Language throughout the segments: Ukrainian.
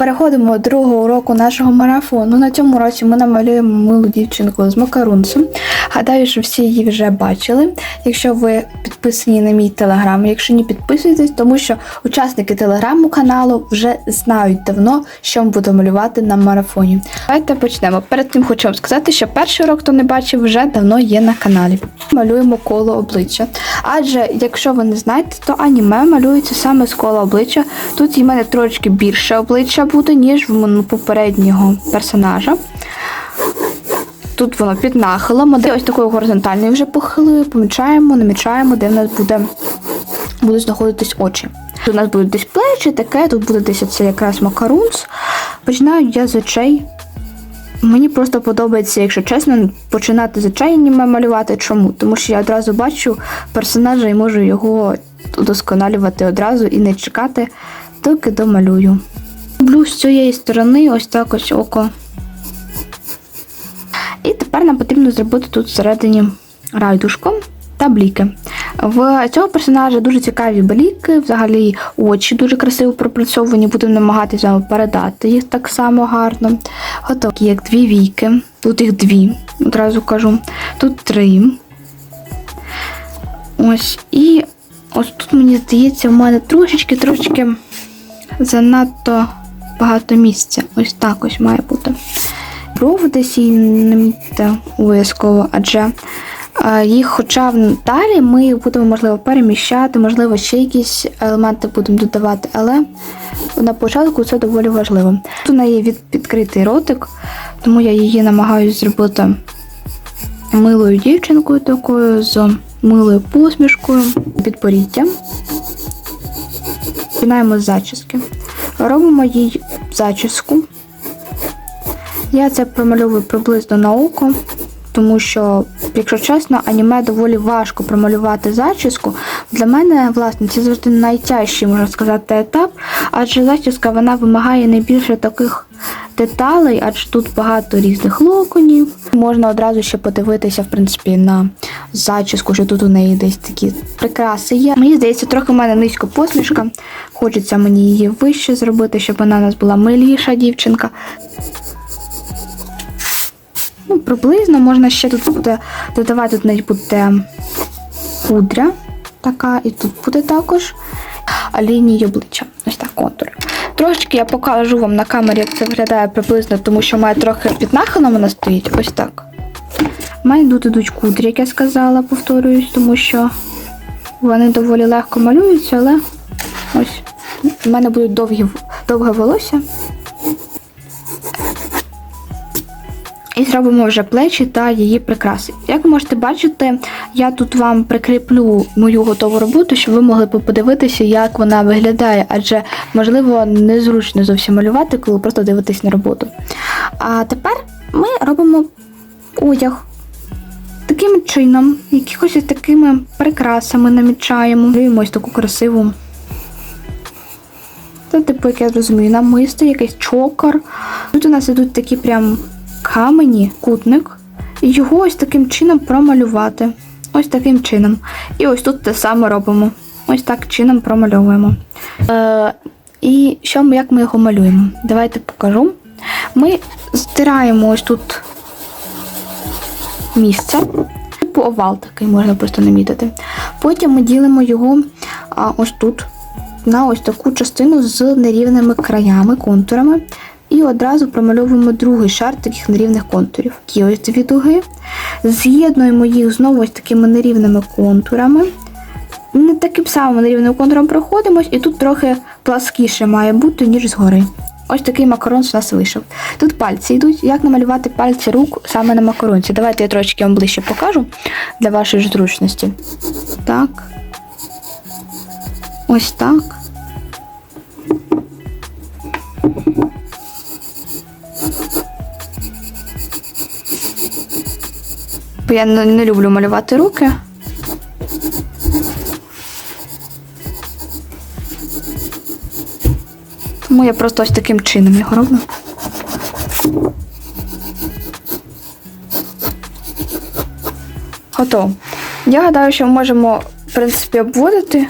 Переходимо до другого уроку нашого марафону. На цьому році ми намалюємо милу дівчинку з макарунцем. Гадаю, що всі її вже бачили. Якщо ви підписані на мій телеграм, якщо не підписуйтесь, тому що учасники телеграму каналу вже знають давно, що ми будемо малювати на марафоні. Давайте почнемо. Перед тим хочу вам сказати, що перший урок, хто не бачив, вже давно є на каналі. Малюємо коло обличчя. Адже, якщо ви не знаєте, то аніме малюється саме з кола обличчя. Тут і в мене трошки більше обличчя буде, ніж в попереднього персонажа. Тут воно під нахилом, ось такою горизонтальною вже похилою, помічаємо, намічаємо, де в нас буде, будуть знаходитись очі. Тут у нас будуть десь плечі, таке, тут буде десь це якраз макарунс. Починаю я з очей. Мені просто подобається, якщо чесно, починати з очей аніме малювати. Чому? Тому що я одразу бачу персонажа і можу його удосконалювати одразу і не чекати, доки домалюю. Роблю з цієї сторони ось так ось око. І тепер нам потрібно зробити тут всередині райдушко та бліки. В цього персонажа дуже цікаві бліки, взагалі очі дуже красиво пропрацьовані, будемо намагатися передати їх так само гарно. Готові, як дві війки. Тут їх дві, одразу кажу. Тут три. Ось. І ось тут, мені здається, в мене трошечки, трошечки занадто багато місця. Ось так ось має бути брови десь її не мітьте обов'язково, адже їх, хоча далі ми будемо, можливо, переміщати, можливо, ще якісь елементи будемо додавати, але на початку це доволі важливо. Тут у неї від відкритий ротик, тому я її намагаюся зробити милою дівчинкою такою з милою посмішкою, підборіддя. Починаємо з зачіски. Робимо їй зачіску. Я це промальовую приблизно на око, тому що, якщо чесно, аніме доволі важко промалювати зачіску. Для мене, власне, це завжди найтяжчий, можна сказати, етап, адже зачіска вона вимагає найбільше таких деталей, адже тут багато різних локонів. Можна одразу ще подивитися, в принципі, на зачіску, що тут у неї десь такі прикраси є. Мені здається, трохи в мене низько посмішка. Хочеться мені її вище зробити, щоб вона у нас була миліша дівчинка. Ну, приблизно можна ще тут буде додавати, тут навіть буде пудря така, і тут буде також лінії обличчя. Ось так контур. Трошечки я покажу вам на камері, як це виглядає приблизно, тому що має трохи під нахилом вона стоїть. Ось так. Має тут ідуть кудрі, як я сказала, повторююсь, тому що вони доволі легко малюються, але ось в мене будуть довгі, довге волосся. І зробимо вже плечі та її прикраси. Як ви можете бачити, я тут вам прикріплю мою готову роботу, щоб ви могли подивитися, як вона виглядає, адже можливо незручно зовсім малювати, коли просто дивитесь на роботу. А тепер ми робимо одяг. Таким чином, якихось такими прикрасами намічаємо. Дивимо ось таку красиву. Це, типу, як я зрозумію, намисто, якийсь чокер. Тут у нас ідуть такі прям камені, кутник, і його ось таким чином промалювати. Ось таким чином. І ось тут те саме робимо. Ось так чином промальовуємо. Е, і що ми, як ми його малюємо? Давайте покажу. Ми стираємо ось тут місце. Типу овал такий можна просто намітити. Потім ми ділимо його а, ось тут на ось таку частину з нерівними краями, контурами. І одразу промальовуємо другий шар таких нерівних контурів. Такі ось дві дуги. З'єднуємо їх знову ось такими нерівними контурами. Не таким самим нерівним контуром проходимось, і тут трохи пласкіше має бути, ніж згори. Ось такий макарон у нас вийшов. Тут пальці йдуть. Як намалювати пальці рук саме на макаронці? Давайте я трошки вам ближче покажу для вашої ж зручності. Так. Ось так. бо я не люблю малювати руки. Тому я просто ось таким чином його роблю. Готово. Я гадаю, що ми можемо, в принципі, обводити.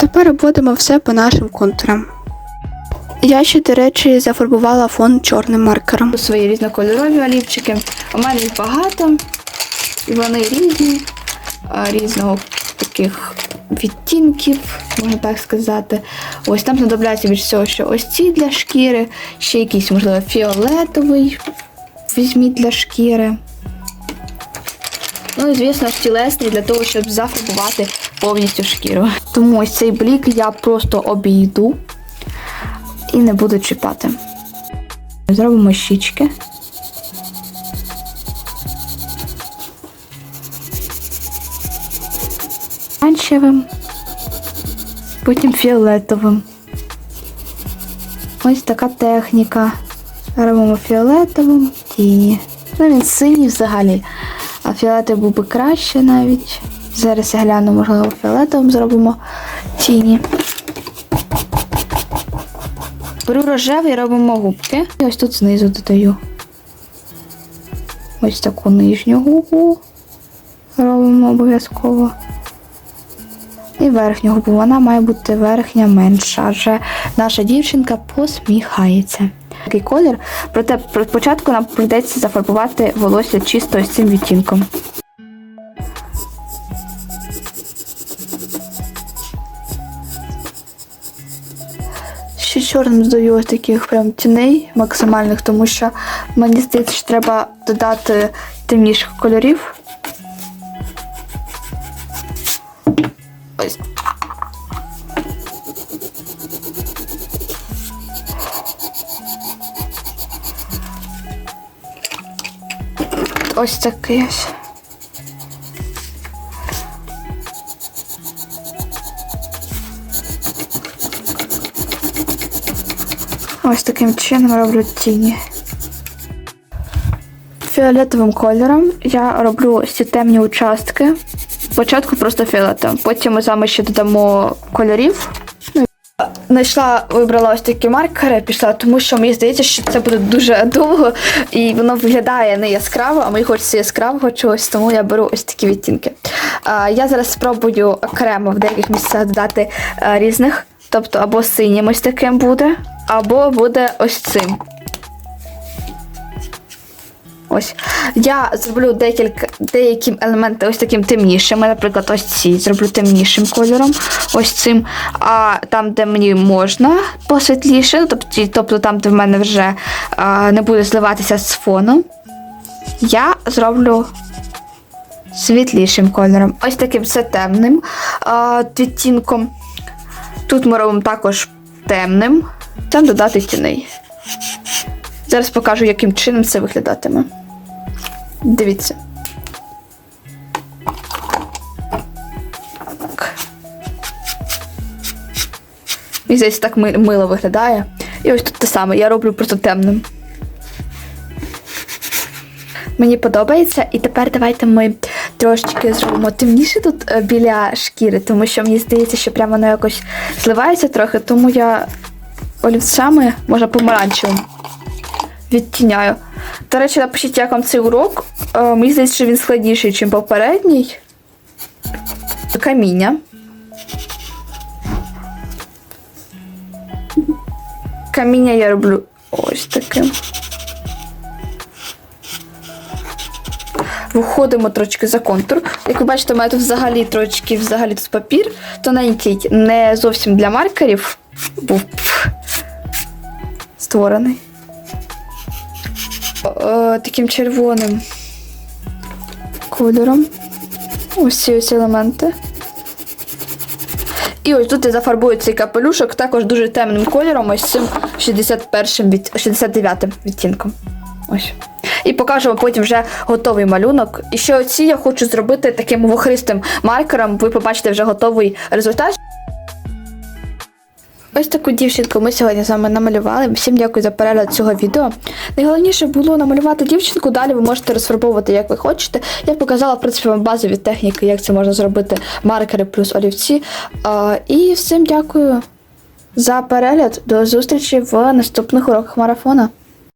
Тепер обводимо все по нашим контурам. Я ще, до речі, зафарбувала фон чорним маркером. Свої різнокольорові олівчики. У мене їх багато, і вони різні, різного таких відтінків, можна так сказати. Ось там знадобляться більш всього, що ось ці для шкіри, ще якийсь, можливо, фіолетовий візьміть для шкіри. Ну і, звісно, тілесний для того, щоб зафарбувати повністю шкіру. Тому ось цей блік я просто обійду і не буду чіпати. Зробимо щічки. Оранжевим, потім фіолетовим. Ось така техніка. Робимо фіолетовим тіні. Ну, він синій взагалі. А фіолетовий був би краще навіть. Зараз я гляну, можливо, фіолетовим зробимо тіні. Беру рожевий, робимо губки. І ось тут знизу додаю. Ось таку нижню губу робимо обов'язково. І верхню губу. Вона має бути верхня менша, адже наша дівчинка посміхається. Такий колір, проте спочатку нам прийдеться зафарбувати волосся чисто ось цим відтінком. Ще чорним здаю ось таких прям тіней максимальних, тому що мені здається, що треба додати темніших кольорів. Ось. Ось такий ось. Ось таким чином роблю тіні. Фіолетовим кольором я роблю ці темні участки. Спочатку просто фіолетовим, потім ми з вами ще додамо кольорів. Знайшла, вибрала ось такі маркери, пішла, тому що мені здається, що це буде дуже довго і воно виглядає не яскраво, а мені хочеться яскравого чогось, тому я беру ось такі відтінки. Я зараз спробую окремо в деяких місцях додати різних, тобто або синім ось таким буде, або буде ось цим. Ось. Я зроблю декілька деякі елементи ось таким темнішими. Наприклад, ось ці зроблю темнішим кольором. Ось цим. А там, де мені можна посвітліше, тобто, тобто там, де в мене вже а, не буде зливатися з фону, я зроблю світлішим кольором. Ось таким все темним а, відтінком. Тут ми робимо також темним. Там додати тіней. Зараз покажу, яким чином це виглядатиме. Дивіться. Мені здається, так мило виглядає. І ось тут те саме, я роблю просто темним. Мені подобається, і тепер давайте ми трошечки зробимо темніше тут е, біля шкіри, тому що мені здається, що прямо воно якось зливається трохи, тому я олівцями, може помаранчевим, відтіняю. До речі, напишіть, як вам цей урок. Е, мені здається, що він складніший, ніж попередній. Каміння. Каміння я роблю ось таким. Виходимо трошки за контур. Як ви бачите, у мене тут взагалі трошки взагалі тут папір тоненький, не зовсім для маркерів був створений. Е, таким червоним кольором. Ось ці ось елементи. І ось тут я зафарбую цей капелюшок також дуже темним кольором, ось цим 61 від 69 відтінком. Ось. І покажу вам потім вже готовий малюнок. І ще оці я хочу зробити таким вохристим маркером. Ви побачите вже готовий результат. Ось таку дівчинку ми сьогодні з вами намалювали. Всім дякую за перегляд цього відео. Найголовніше було намалювати дівчинку, далі ви можете розфарбовувати, як ви хочете. Я показала, в принципі, вам базові техніки, як це можна зробити, маркери плюс олівці. А, і всім дякую за перегляд. До зустрічі в наступних уроках марафона.